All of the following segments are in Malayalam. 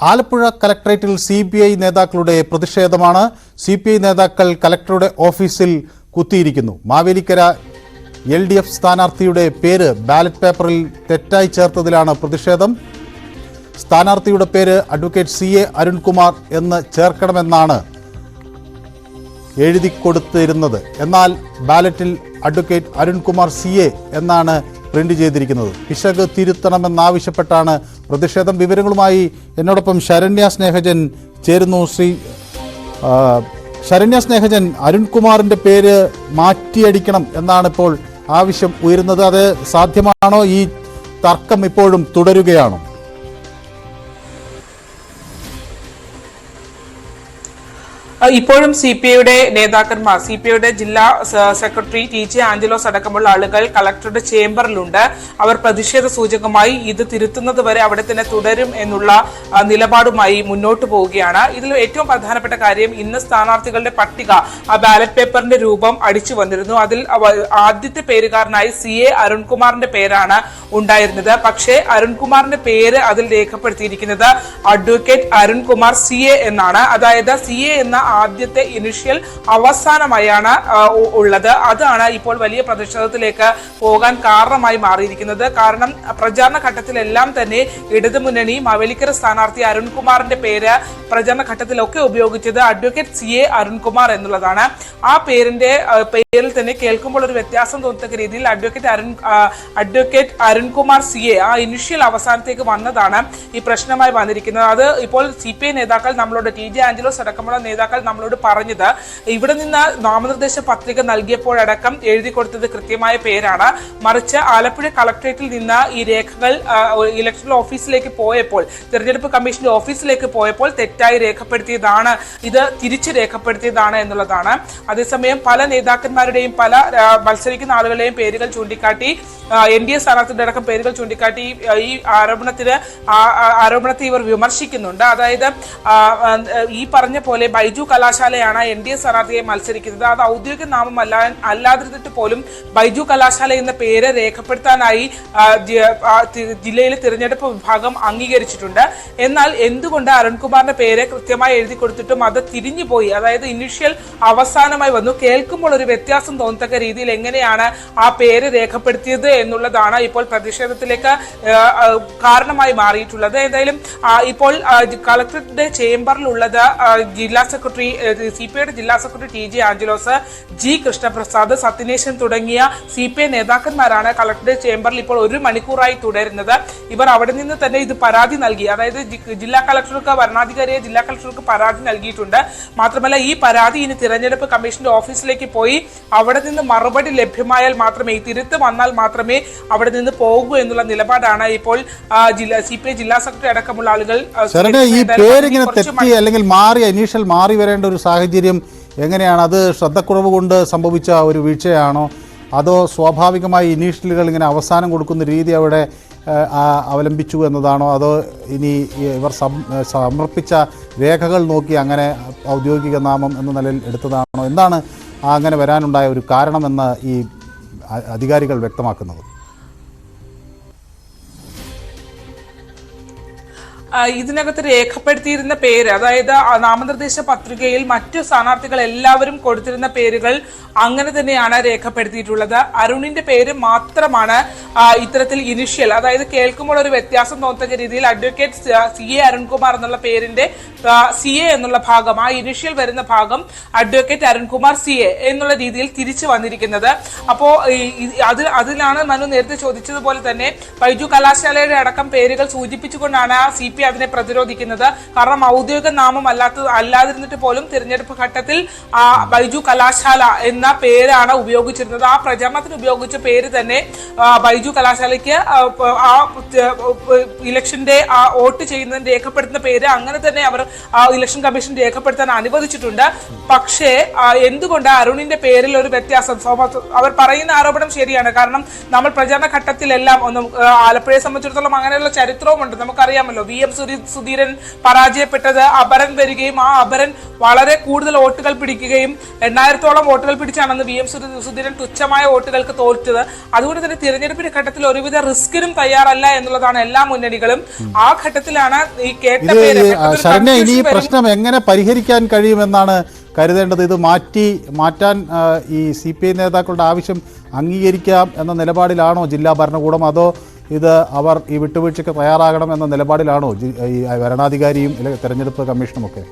ആലപ്പുഴ കലക്ടറേറ്റിൽ സി ബി ഐ നേതാക്കളുടെ പ്രതിഷേധമാണ് സി പി ഐ നേതാക്കൾ കലക്ടറുടെ ഓഫീസിൽ കുത്തിയിരിക്കുന്നു. മാവേലിക്കര എൽ ഡി എഫ് സ്ഥാനാർത്ഥിയുടെ പേര് ബാലറ്റ് പേപ്പറിൽ തെറ്റായി ചേർത്തതിലാണ് പ്രതിഷേധം. സ്ഥാനാർത്ഥിയുടെ പേര് അഡ്വക്കേറ്റ് സി എ അരുൺകുമാർ എന്ന് ചേർക്കണമെന്നാണ് എഴുതി കൊടുത്തിരുന്നത്. എന്നാൽ ബാലറ്റിൽ അഡ്വക്കേറ്റ് അരുൺകുമാർ സി എ എന്നാണ് പ്രിന്റ് ചെയ്തിരിക്കുന്നത്. പിശക് തിരുത്തണമെന്നാവശ്യപ്പെട്ടാണ് പ്രതിഷേധം വിവരങ്ങളുമായി എന്നോടൊപ്പം ശരണ്യ സ്നേഹജൻ ചേരുന്നു. ശ്രീ ശരണ്യ സ്നേഹജൻ അരുൺകുമാറിന്റെ പേര് മാറ്റിയടിക്കണം എന്നാണ് ഇപ്പോൾ ആവശ്യം ഉയരുന്നത്. അത് സാധ്യമാണോ? ഈ തർക്കം ഇപ്പോഴും തുടരുകയാണോ? ഇപ്പോഴും സി പി ഐയുടെ നേതാക്കന്മാർ സി പി ഐയുടെ ജില്ലാ സെക്രട്ടറി ടി ജെ ആഞ്ചലോസ് അടക്കമുള്ള ആളുകൾ കളക്ടറുടെ ചേംബറിലുണ്ട്. അവർ പ്രതിഷേധ സൂചകമായി ഇത് തിരുത്തുന്നത് വരെ അവിടെ തന്നെ തുടരും എന്നുള്ള നിലപാടുമായി മുന്നോട്ട് പോവുകയാണ്. ഇതിൽ ഏറ്റവും പ്രധാനപ്പെട്ട കാര്യം ഇന്ന് സ്ഥാനാർത്ഥികളുടെ പട്ടിക ആ ബാലറ്റ് പേപ്പറിന്റെ രൂപം അടിച്ചു വന്നിരുന്നു. അതിൽ ആദ്യത്തെ പേരുകാരനായി സി എ അരുൺകുമാറിന്റെ പേരാണ് ഉണ്ടായിരുന്നത്. പക്ഷേ അരുൺകുമാറിന്റെ പേര് അതിൽ രേഖപ്പെടുത്തിയിരിക്കുന്നത് അഡ്വക്കേറ്റ് അരുൺകുമാർ സി എ എന്നാണ്. അതായത് സി എ എന്ന ആദ്യത്തെ ഇനിഷ്യൽ അവസാനമായാണ് ഉള്ളത്. അതാണ് ഇപ്പോൾ വലിയ പ്രതിഷേധത്തിലേക്ക് പോകാൻ കാരണമായി മാറിയിരിക്കുന്നത്. കാരണം പ്രചാരണ ഘട്ടത്തിലെല്ലാം തന്നെ ഇടതുമുന്നണി മാവേലിക്കര സ്ഥാനാർത്ഥി അരുൺകുമാറിന്റെ പേര് പ്രചാരണ ഘട്ടത്തിലൊക്കെ ഉപയോഗിച്ചത് അഡ്വക്കേറ്റ് സി എ അരുൺകുമാർ എന്നുള്ളതാണ്. ആ പേരിന്റെ പേരിൽ തന്നെ കേൾക്കുമ്പോൾ ഒരു വ്യത്യാസം തോന്നത്തക്ക രീതിയിൽ advocate Arun advocate Arunkumar C A ആ ഇനിഷ്യൽ അവസാനത്തേക്ക് വന്നതാണ് ഈ പ്രശ്നമായി വന്നിരിക്കുന്നത്. അത് ഇപ്പോൾ സി പി ഐ നേതാക്കൾ നമ്മളോട് ടി ജെ ആഞ്ചലോസ് അടക്കമുള്ള നേതാക്കൾ നമ്മളോട് പറഞ്ഞത് ഇവിടെ നിന്ന് നാമനിർദ്ദേശ പത്രിക നൽകിയപ്പോഴടക്കം എഴുതി കൊടുത്തത് കൃത്യമായ പേരാണ്. മറിച്ച് ആലപ്പുഴ കളക്ടറേറ്റിൽ നിന്ന് ഈ രേഖകൾ ഇലക്ട്രൽ ഓഫീസിലേക്ക് പോയപ്പോൾ തെരഞ്ഞെടുപ്പ് കമ്മീഷന്റെ ഓഫീസിലേക്ക് പോയപ്പോൾ തെറ്റായി രേഖപ്പെടുത്തിയതാണ്. ഇത് തിരിച്ചു രേഖപ്പെടുത്തിയതാണ് എന്നുള്ളതാണ്. അതേസമയം പല നേതാക്കന്മാരുടെയും പല മത്സരിക്കുന്ന ആളുകളുടെയും പേരുകൾ ചൂണ്ടിക്കാട്ടി എൻ ഡി എ സ്ഥാനാർത്ഥിയുടെ അടക്കം പേരുകൾ ചൂണ്ടിക്കാട്ടി ഈ- ആരോപണത്തിന് ആരോപണത്തെ ഇവർ വിമർശിക്കുന്നുണ്ട്. അതായത് ഈ പറഞ്ഞ പോലെ ബൈജു കലാശാലയാണ് എൻ ഡി എ സ്ഥാനാർത്ഥിയെ മത്സരിക്കുന്നത്. അത് ഔദ്യോഗിക നാമം അല്ല അല്ലാതിരുന്നിട്ട് പോലും ബൈജു കലാശാല എന്ന പേര് രേഖപ്പെടുത്താനായി ജില്ലയിലെ തിരഞ്ഞെടുപ്പ് വിഭാഗം അംഗീകരിച്ചിട്ടുണ്ട്. എന്നാൽ എന്തുകൊണ്ട് അരുൺകുമാറിന്റെ പേര് കൃത്യമായി എഴുതി കൊടുത്തിട്ടും അത് തിരിഞ്ഞുപോയി? അതായത് ഇനിഷ്യൽ അവസാനമായി വന്നു. കേൾക്കുമ്പോൾ ഒരു വ്യത്യാസം തോന്നത്തക്ക രീതിയിൽ എങ്ങനെയാണ് ആ പേര് രേഖപ്പെടുത്തിയത് എന്നുള്ളതാണ് ഇപ്പോൾ പ്രതിഷേധത്തിലേക്ക് കാരണമായി മാറിയിട്ടുള്ളത്. ഏതായാലും ഇപ്പോൾ കളക്ടറുടെ ചേംബറിലുള്ളത് ജില്ലാ സെക്രട്ടറി സി പി ഐയുടെ ജില്ലാ secretary T J Anjalose G Krishnaprasad Sathyaneshan തുടങ്ങിയ സി പി ഐ നേതാക്കന്മാരാണ് കളക്ടറുടെ ചേംബറിൽ ഇപ്പോൾ ഒരു മണിക്കൂറായി തുടരുന്നത്. ഇവർ അവിടെ നിന്ന് തന്നെ ഇത് പരാതി നൽകി. അതായത് ജില്ലാ കളക്ടർക്ക് വരണാധികാരിയെ ജില്ലാ കളക്ടർക്ക് പരാതി നൽകിയിട്ടുണ്ട്. മാത്രമല്ല ഈ പരാതി ഇനി തിരഞ്ഞെടുപ്പ് കമ്മീഷന്റെ ഓഫീസിലേക്ക് പോയി അവിടെ നിന്ന് മറുപടി ലഭ്യമായാൽ മാത്രമേ തിരുത്ത് വന്നാൽ മാത്രമേ അവിടെ നിന്ന് പോകൂ എന്നുള്ള നിലപാടാണ് ഇപ്പോൾ ജില്ലാ സി പി ഐ ജില്ലാ സെക്രട്ടറി അടക്കമുള്ള ആളുകൾ ഈ. പേരിങ്ങനെ തെറ്റി അല്ലെങ്കിൽ മാറി അനീഷൽ മാറി വരേണ്ട ഒരു സാഹചര്യം എങ്ങനെയാണ്? അത് ശ്രദ്ധക്കുറവ് കൊണ്ട് സംഭവിച്ച ഒരു വീഴ്ചയാണോ? അതോ സ്വാഭാവികമായി ഇനീഷ്യലുകൾ ഇങ്ങനെ അവസാനം കൊടുക്കുന്ന രീതി അവിടെ അവലംബിച്ചു എന്നതാണോ? അതോ ഇനി ഇവർ സമർപ്പിച്ച രേഖകൾ നോക്കി അങ്ങനെ ഔദ്യോഗിക നാമം എന്ന നിലയിൽ എടുത്തതാണോ? എന്താണ് അങ്ങനെ വരാനുണ്ടായ ഒരു കാരണമെന്ന് ഈ അധികാരികൾ വ്യക്തമാക്കുന്നത്? ഇതിനകത്ത് രേഖപ്പെടുത്തിയിരുന്ന പേര് അതായത് നാമനിർദ്ദേശ പത്രികയിൽ മറ്റു സ്ഥാനാർത്ഥികൾ എല്ലാവരും കൊടുത്തിരുന്ന പേരുകൾ അങ്ങനെ തന്നെയാണ് രേഖപ്പെടുത്തിയിട്ടുള്ളത്. അരുണിന്റെ പേര് മാത്രമാണ് ഇത്തരത്തിൽ ഇനിഷ്യൽ അതായത് കേൾക്കുമ്പോൾ ഒരു വ്യത്യാസം തോന്നത്തക്ക രീതിയിൽ അഡ്വക്കേറ്റ് സി എ അരുൺകുമാർ എന്നുള്ള പേരിന്റെ സി എ എന്നുള്ള ഭാഗം ആ ഇനിഷ്യൽ വരുന്ന ഭാഗം അഡ്വക്കേറ്റ് അരുൺകുമാർ സി എ എന്നുള്ള രീതിയിൽ തിരിച്ചു വന്നിരിക്കുന്നത്. അപ്പോ ഈ- ഈ- അത് അതിലാണ് മനു നേരത്തെ ചോദിച്ചതുപോലെ തന്നെ ബൈജു കലാശാലയുടെ അടക്കം പേരുകൾ സൂചിപ്പിച്ചുകൊണ്ടാണ് സി പി അതിനെ പ്രതിരോധിക്കുന്നത്. കാരണം ഔദ്യോഗിക നാമം അല്ലാത്ത അല്ലാതിരുന്നിട്ട് പോലും തിരഞ്ഞെടുപ്പ് ഘട്ടത്തിൽ ആ ബൈജു കലാശാല എന്ന പേരാണ് ഉപയോഗിച്ചിരുന്നത്. ആ പ്രചരണത്തിന് ഉപയോഗിച്ച പേര് തന്നെ ബൈജു കലാശാലയ്ക്ക് ആ, ഇലക്ഷന്റെ ആ വോട്ട് ചെയ്യുന്നതിന് രേഖപ്പെടുത്തുന്ന പേര് അങ്ങനെ തന്നെ അവർ ആ ഇലക്ഷൻ കമ്മീഷൻ രേഖപ്പെടുത്താൻ അനുവദിച്ചിട്ടുണ്ട്. പക്ഷേ എന്തുകൊണ്ട് അരുണിന്റെ പേരിൽ ഒരു വ്യത്യാസം? അവർ പറയുന്ന ആരോപണം ശരിയാണ്. കാരണം നമ്മൾ പ്രചരണ ഘട്ടത്തിലെല്ലാം ഒന്നും ആലപ്പുഴയെ സംബന്ധിച്ചിടത്തോളം അങ്ങനെയുള്ള ചരിത്രവുമുണ്ട്. നമുക്കറിയാമല്ലോ വി എം സുധീരൻ പരാജയപ്പെട്ടത് അപരൻ വരികയും ആ അപരൻ വളരെ കൂടുതൽ വോട്ടുകൾ പിടിക്കുകയും എണ്ണായിരത്തോളം വോട്ടുകൾ പിടിച്ചാണ് അന്ന് വി എം സുധീ- സുധീരൻ തുച്ഛമായ വോട്ടുകൾക്ക് തോറ്റത്. അതുകൊണ്ട് തന്നെ തിരഞ്ഞെടുപ്പിന്റെ ഘട്ടത്തിൽ ഒരുവിധ റിസ്കിനും തയ്യാറല്ല എന്നുള്ളതാണ് എല്ലാ മുന്നണികളും. ആ ഘട്ടത്തിലാണ് ഈ കേട്ട ശരണ്യ ഇനി ഈ പ്രശ്നം എങ്ങനെ പരിഹരിക്കാൻ കഴിയുമെന്നാണ് കരുതേണ്ടത്. ഇത് മാറ്റി മാറ്റാൻ ഈ സി പി ഐ നേതാക്കളുടെ ആവശ്യം അംഗീകരിക്കാം എന്ന നിലപാടിലാണോ ജില്ലാ ഭരണകൂടം? അതോ ഇത് അവർ ഈ വിട്ടുവീഴ്ചയ്ക്ക് തയ്യാറാകണം എന്ന നിലപാടിലാണോ ഈ ഭരണാധികാരിയും തിരഞ്ഞെടുപ്പ് കമ്മീഷനും ഒക്കെ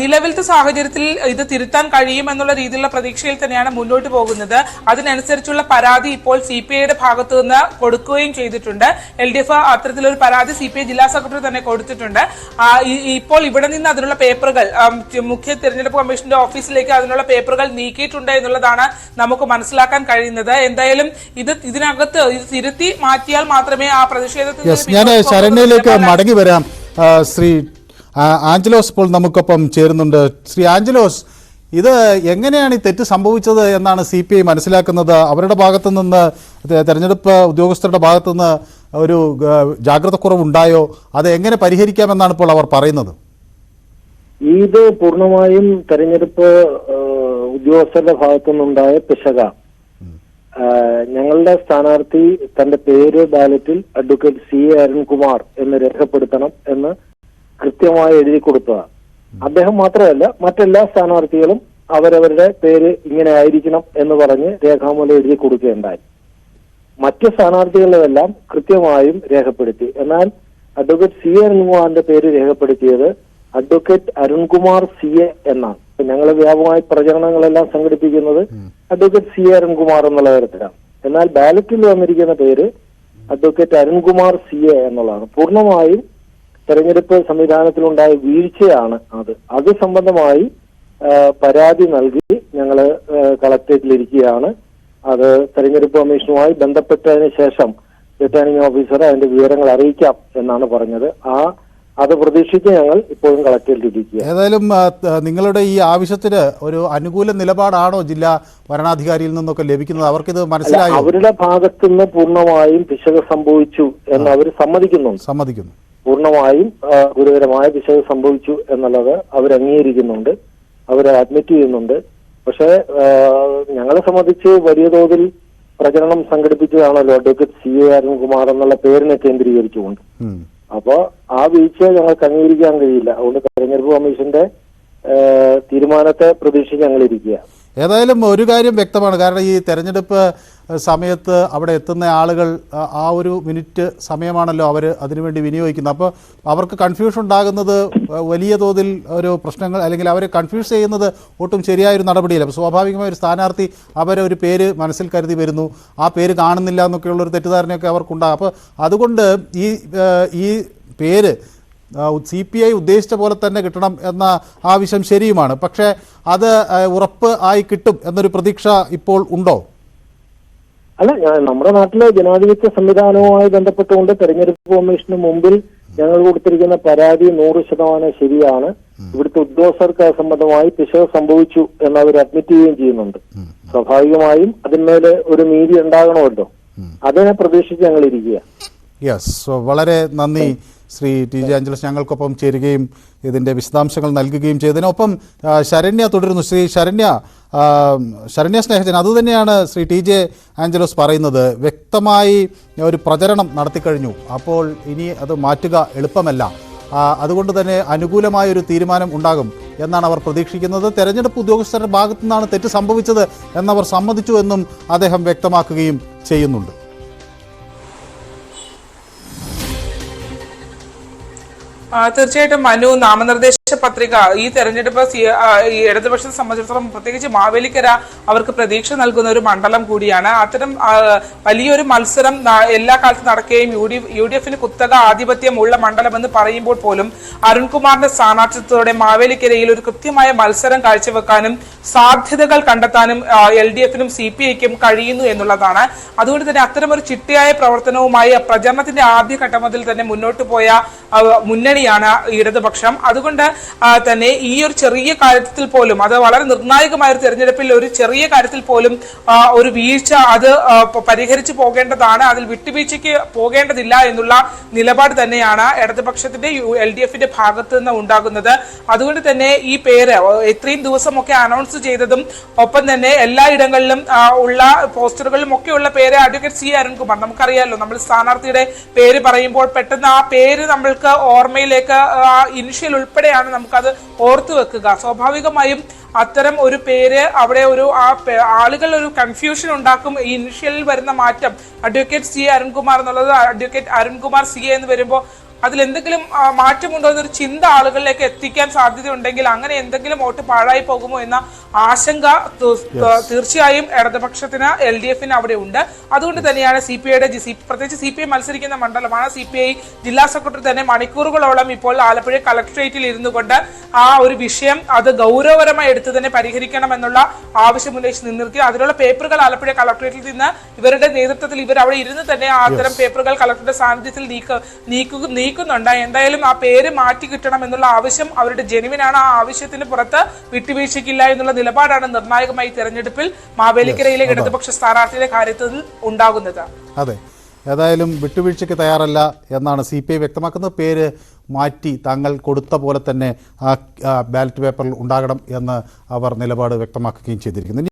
നിലവിലത്തെ സാഹചര്യത്തിൽ ഇത് തിരുത്താൻ കഴിയുമെന്നുള്ള രീതിയിലുള്ള പ്രതീക്ഷയിൽ തന്നെയാണ് മുന്നോട്ട് പോകുന്നത്. അതിനനുസരിച്ചുള്ള പരാതി ഇപ്പോൾ സി പി ഐയുടെ ഭാഗത്തു നിന്ന് കൊടുക്കുകയും ചെയ്തിട്ടുണ്ട്. എൽ ഡി എഫ് അത്തരത്തിലൊരു പരാതി സി പി ഐ ജില്ലാ സെക്രട്ടറി തന്നെ കൊടുത്തിട്ടുണ്ട്. ഇപ്പോൾ ഇവിടെ നിന്ന് അതിനുള്ള പേപ്പറുകൾ മുഖ്യ തെരഞ്ഞെടുപ്പ് കമ്മീഷന്റെ ഓഫീസിലേക്ക് അതിനുള്ള പേപ്പറുകൾ നീക്കിയിട്ടുണ്ട് എന്നുള്ളതാണ് നമുക്ക് മനസ്സിലാക്കാൻ കഴിയുന്നത്. എന്തായാലും ഇത് ഇതിനകത്ത് ഇത് തിരുത്തി മാറ്റിയാൽ മാത്രമേ ആ പ്രതിഷേധത്തിൽ ഞാൻ ശരണ്യയിലേക്ക് മടങ്ങി വരാം. ശ്രീ ആഞ്ചലോസ് ഇപ്പോൾ നമുക്കൊപ്പം ചേരുന്നുണ്ട്. ശ്രീ ആഞ്ചലോസ് ഇത് എങ്ങനെയാണ് ഈ തെറ്റ് സംഭവിച്ചത് എന്നാണ് സി പി ഐ മനസ്സിലാക്കുന്നത്? അവരുടെ ഭാഗത്തു നിന്ന് തെരഞ്ഞെടുപ്പ് ഉദ്യോഗസ്ഥരുടെ ഭാഗത്തു നിന്ന് ഒരു ജാഗ്രത ജാഗ്രതക്കുറവുണ്ടായോ? അത് എങ്ങനെ പരിഹരിക്കാമെന്നാണ് ഇപ്പോൾ അവർ പറയുന്നത്? ഇത് പൂർണമായും തെരഞ്ഞെടുപ്പ് ഉദ്യോഗസ്ഥരുടെ ഉദ്യോഗസ്ഥരുടെ ഭാഗത്തുനിന്നുണ്ടായ പിശക. ഞങ്ങളുടെ സ്ഥാനാർത്ഥി തന്റെ പേര് ബാലറ്റിൽ അഡ്വക്കേറ്റ് സി എ അരുൺകുമാർ എന്ന് രേഖപ്പെടുത്തണം എന്ന് കൃത്യമായി എഴുതി കൊടുത്തതാണ്. അദ്ദേഹം മാത്രമല്ല മറ്റെല്ലാ സ്ഥാനാർത്ഥികളും അവരവരുടെ പേര് ഇങ്ങനെ ആയിരിക്കണം എന്ന് പറഞ്ഞ് രേഖാമൂലം എഴുതി കൊടുക്കുകയുണ്ടായി. മറ്റ് സ്ഥാനാർത്ഥികളെല്ലാം കൃത്യമായും രേഖപ്പെടുത്തി. എന്നാൽ അഡ്വക്കേറ്റ് സി എ അരുൺകുമാറിന്റെ പേര് രേഖപ്പെടുത്തിയത് അഡ്വക്കേറ്റ് അരുൺകുമാർ സി എ എന്നാണ്. ഞങ്ങൾ വ്യാപകമായി പ്രചരണങ്ങളെല്ലാം സംഘടിപ്പിക്കുന്നത് അഡ്വക്കേറ്റ് സി എ അരുൺകുമാർ എന്നുള്ള തരത്തിലാണ്. എന്നാൽ ബാലറ്റിൽ വന്നിരിക്കുന്ന പേര് അഡ്വക്കേറ്റ് അരുൺകുമാർ സി എ എന്നുള്ളതാണ്. പൂർണമായും തെരഞ്ഞെടുപ്പ് സംവിധാനത്തിലുണ്ടായ വീഴ്ചയാണ് അത്. അത് സംബന്ധമായി പരാതി നൽകി ഞങ്ങൾ കളക്ടറേറ്റിലിരിക്കുകയാണ് അത് തെരഞ്ഞെടുപ്പ് കമ്മീഷനുമായി ബന്ധപ്പെട്ടതിന് ശേഷം റിട്ടേണിംഗ് ഓഫീസർ അതിന്റെ വിവരങ്ങൾ അറിയിക്കാം എന്നാണ് പറഞ്ഞത്. ആ അത് പ്രതീക്ഷിച്ച് ഞങ്ങൾ ഇപ്പോഴും കളക്ടറേറ്റിലിരിക്കുക ഏതായാലും നിങ്ങളുടെ ഈ ആവശ്യത്തിന് ഒരു അനുകൂല നിലപാടാണോ ജില്ലാ ഭരണാധികാരിയിൽ നിന്നൊക്കെ ലഭിക്കുന്നത്? അവർക്കിത് മനസ്സിലായി? അവരുടെ ഭാഗത്തുനിന്ന് പൂർണമായും പിശക് സംഭവിച്ചു എന്ന് അവർ സമ്മതിക്കുന്നുണ്ട്. സമ്മതിക്കുന്നു. പൂർണമായും ഗുരുതരമായ പിശക് സംഭവിച്ചു എന്നുള്ളത് അവർ അംഗീകരിക്കുന്നുണ്ട് അവർ അഡ്മിറ്റ് ചെയ്യുന്നുണ്ട്. പക്ഷേ ഞങ്ങളെ സംബന്ധിച്ച് വലിയ തോതിൽ പ്രചരണം സംഘടിപ്പിച്ചതാണല്ലോ അഡ്വക്കേറ്റ് സി എ അരുൺകുമാർ എന്നുള്ള പേരിനെ കേന്ദ്രീകരിച്ചുകൊണ്ട്. അപ്പോൾ അപ്പോ ആ വീഴ്ച ഞങ്ങൾക്ക് അംഗീകരിക്കാൻ കഴിയില്ല. അതുകൊണ്ട് തെരഞ്ഞെടുപ്പ് കമ്മീഷന്റെ തീരുമാനത്തെ പ്രതീക്ഷിച്ച് ഞങ്ങൾ ഇരിക്കുക ഏതായാലും ഒരു കാര്യം വ്യക്തമാണ്. കാരണം ഈ തെരഞ്ഞെടുപ്പ് സമയത്ത് അവിടെ എത്തുന്ന ആളുകൾ ആ, ഒരു മിനിറ്റ് സമയമാണല്ലോ അവർ അതിനുവേണ്ടി വിനിയോഗിക്കുന്നത്. അപ്പോൾ അവർക്ക് കൺഫ്യൂഷൻ ഉണ്ടാകുന്നത് വലിയ തോതിൽ ഒരു പ്രശ്നങ്ങൾ അല്ലെങ്കിൽ അവരെ കൺഫ്യൂസ് ചെയ്യുന്നത് ഒട്ടും ശരിയായൊരു നടപടിയല്ല. അപ്പോൾ സ്വാഭാവികമായ ഒരു സ്ഥാനാർത്ഥി അവരെ ഒരു പേര് മനസ്സിൽ കരുതി വരുന്നു. ആ പേര് കാണുന്നില്ല എന്നൊക്കെയുള്ളൊരു തെറ്റിദ്ധാരണയൊക്കെ അവർക്കുണ്ടാകും. അപ്പോൾ അതുകൊണ്ട് ഈ ഈ പേര് സി പി ഐ ഉദ്ദേശിച്ച പോലെ തന്നെ കിട്ടണം എന്ന ആവശ്യം ശരിയുമാണ്. പക്ഷേ അത് ഉറപ്പ് ആയി കിട്ടും എന്നൊരു പ്രതീക്ഷ ഇപ്പോൾ ഉണ്ടോ? അല്ല നമ്മുടെ നാട്ടിലെ ജനാധിപത്യ സംവിധാനവുമായി ബന്ധപ്പെട്ടുകൊണ്ട് തെരഞ്ഞെടുപ്പ് കമ്മീഷന് മുമ്പിൽ ഞങ്ങൾ കൊടുത്തിരിക്കുന്ന പരാതി നൂറ് ശതമാനം ശരിയാണ്. ഇവിടുത്തെ ഉദ്യോഗസ്ഥർക്ക് സംബന്ധമായി പിശക് സംഭവിച്ചു എന്ന് അവർ അഡ്മിറ്റ് ചെയ്യുകയും ചെയ്യുന്നുണ്ട്. സ്വാഭാവികമായും അതിന്മേൽ ഒരു നീതി ഉണ്ടാകണമല്ലോ. അതിനെ പ്രതീക്ഷിച്ച് ഞങ്ങൾ ഇരിക്കുക യെസ് വളരെ നന്ദി. ശ്രീ ടി ജെ ആഞ്ചലസ് ഞങ്ങൾക്കൊപ്പം ചേരുകയും ഇതിന്റെ വിശദാംശങ്ങൾ നൽകുകയും ചെയ്തതിനൊപ്പം ശരണ്യ തുടരുന്നു. ശ്രീ ശരണ്യ ശരണ്യ സ്നേഹജൻ അതുതന്നെയാണ് ശ്രീ ടി ജെ ആഞ്ചലോസ് പറയുന്നത്. വ്യക്തമായി ഒരു പ്രചരണം നടത്തിക്കഴിഞ്ഞു അപ്പോൾ ഇനി അത് മാറ്റുക എളുപ്പമല്ല. അതുകൊണ്ട് തന്നെ അനുകൂലമായ ഒരു തീരുമാനം ഉണ്ടാകും എന്നാണ് അവർ പ്രതീക്ഷിക്കുന്നത്. തെരഞ്ഞെടുപ്പ് ഉദ്യോഗസ്ഥരുടെ ഭാഗത്തു നിന്നാണ് തെറ്റ് സംഭവിച്ചത് എന്നവർ സമ്മതിച്ചു എന്നും അദ്ദേഹം വ്യക്തമാക്കുകയും ചെയ്യുന്നുണ്ട്. തീർച്ചയായിട്ടും മനു നാമനിർദ്ദേശ പത്രിക. ഈ തെരഞ്ഞെടുപ്പ് ഇടതുപക്ഷത്തെ സംബന്ധിച്ചിടത്തോളം പ്രത്യേകിച്ച് മാവേലിക്കര അവർക്ക് പ്രതീക്ഷ നൽകുന്ന ഒരു മണ്ഡലം കൂടിയാണ്. അത്തരം വലിയൊരു മത്സരം എല്ലാ കാലത്തും നടക്കുകയും യു ഡി യു ഡി എഫിന് കുത്തക ആധിപത്യമുള്ള മണ്ഡലം എന്ന് പറയുമ്പോൾ പോലും അരുൺകുമാറിന്റെ സ്ഥാനാർത്ഥിത്വത്തോടെ മാവേലിക്കരയിൽ ഒരു കൃത്യമായ മത്സരം കാഴ്ചവെക്കാനും സാധ്യതകൾ കണ്ടെത്താനും എൽ ഡി എഫിനും സി പി ഐക്കും കഴിയുന്നു എന്നുള്ളതാണ്. അതുകൊണ്ട് തന്നെ അത്തരമൊരു ചിട്ടയായ പ്രവർത്തനവുമായി പ്രചരണത്തിന്റെ ആദ്യഘട്ടം മുതൽ തന്നെ മുന്നോട്ട് പോയ മുന്നണിയാണ് ഇടതുപക്ഷം. അതുകൊണ്ട് തന്നെ ഈ ഒരു ചെറിയ കാര്യത്തിൽ പോലും അത് വളരെ നിർണായകമായ ഒരു തെരഞ്ഞെടുപ്പിൽ ഒരു ചെറിയ കാര്യത്തിൽ പോലും ഒരു വീഴ്ച അത് പരിഹരിച്ചു പോകേണ്ടതാണ് അതിൽ വിട്ടുവീഴ്ചയ്ക്ക് പോകേണ്ടതില്ല എന്നുള്ള നിലപാട് തന്നെയാണ് ഇടതുപക്ഷത്തിന്റെ എൽ ഡി എഫിന്റെ ഭാഗത്ത് നിന്ന് ഉണ്ടാകുന്നത്. അതുകൊണ്ട് തന്നെ ഈ പേര് ഇത്രയും ദിവസമൊക്കെ അനൗൺസ് ചെയ്തതും ഒപ്പം തന്നെ എല്ലായിടങ്ങളിലും ഉള്ള പോസ്റ്ററുകളിലും ഒക്കെയുള്ള പേര് അഡ്വക്കേറ്റ് സി അരുൺകുമാർ. നമുക്കറിയാമല്ലോ നമ്മൾ സ്ഥാനാർത്ഥിയുടെ പേര് പറയുമ്പോൾ പെട്ടെന്ന് ആ പേര് നമ്മൾക്ക് ഓർമ്മയിലേക്ക് ഇനിഷ്യൽ ഉൾപ്പെടെയാണ് നമുക്കത് ഓർത്തു വെക്കുക. സ്വാഭാവികമായും അത്തരം ഒരു പേര് അവിടെ ഒരു ആ ആളുകൾ ഒരു കൺഫ്യൂഷൻ ഉണ്ടാക്കും. ഇനിഷ്യലിൽ വരുന്ന മാറ്റം. അഡ്വക്കേറ്റ് സി അരുൺകുമാർ എന്നുള്ളത് അഡ്വക്കേറ്റ് അരുൺകുമാർ സി എന്ന് വരുമ്പോൾ അതിൽ എന്തെങ്കിലും ആ, മാറ്റമുണ്ടോ എന്നൊരു ചിന്ത ആളുകളിലേക്ക് എത്തിക്കാൻ സാധ്യതയുണ്ടെങ്കിൽ അങ്ങനെ എന്തെങ്കിലും വോട്ട് പാഴായി പോകുമോ എന്ന ആശങ്ക തീർച്ചയായും ഇടതുപക്ഷത്തിന് എൽ ഡി എഫിന് അവിടെ ഉണ്ട് അതുകൊണ്ട് തന്നെയാണ് സി പി ഐയുടെ പ്രത്യേകിച്ച് സി പി ഐ മത്സരിക്കുന്ന മണ്ഡലമാണ്. സി പി ഐ ജില്ലാ സെക്രട്ടറി തന്നെ മണിക്കൂറുകളോളം ഇപ്പോൾ ആലപ്പുഴ കളക്ട്രേറ്റിൽ ഇരുന്നു കൊണ്ട് ആ ഒരു വിഷയം അത് ഗൗരവപരമായി എടുത്ത് തന്നെ പരിഹരിക്കണം എന്നുള്ള ആവശ്യം ഉന്നയിച്ച് നിന്നിരിക്കുക അതിനുള്ള പേപ്പറുകൾ ആലപ്പുഴ കളക്ട്രേറ്റിൽ നിന്ന് ഇവരുടെ നേതൃത്വത്തിൽ ഇവർ അവിടെ ഇരുന്ന് തന്നെ അത്തരം പേപ്പറുകൾ കളക്ടറുടെ സാന്നിധ്യത്തിൽ നീക്ക നീക്കുക നീക്കുന്നുണ്ട്. എന്തായാലും ആ പേര് മാറ്റി കിട്ടണം എന്നുള്ള ആവശ്യം അവരുടെ ജനുവിനാണ്. ആ ആവശ്യത്തിന് പുറത്ത് വിട്ടുവീഴ്ചയ്ക്കില്ല എന്നുള്ള നിലപാടാണ് നിർണായകമായി തെരഞ്ഞെടുപ്പിൽ മാവേലിക്കരയിലെ ഇടതുപക്ഷ സ്ഥാനാർത്ഥിയുടെ കാര്യത്തിൽ ഉണ്ടാകുന്നത്. അതെ. ഏതായാലും വിട്ടുവീഴ്ചയ്ക്ക് തയ്യാറല്ല എന്നാണ് സി പി ഐ വ്യക്തമാക്കുന്നത്. പേര് മാറ്റി തങ്ങൾ കൊടുത്ത പോലെ തന്നെ ആ ബാലറ്റ് പേപ്പറിൽ ഉണ്ടാകണം എന്ന് അവർ നിലപാട് വ്യക്തമാക്കുകയും ചെയ്തിരിക്കുന്നു.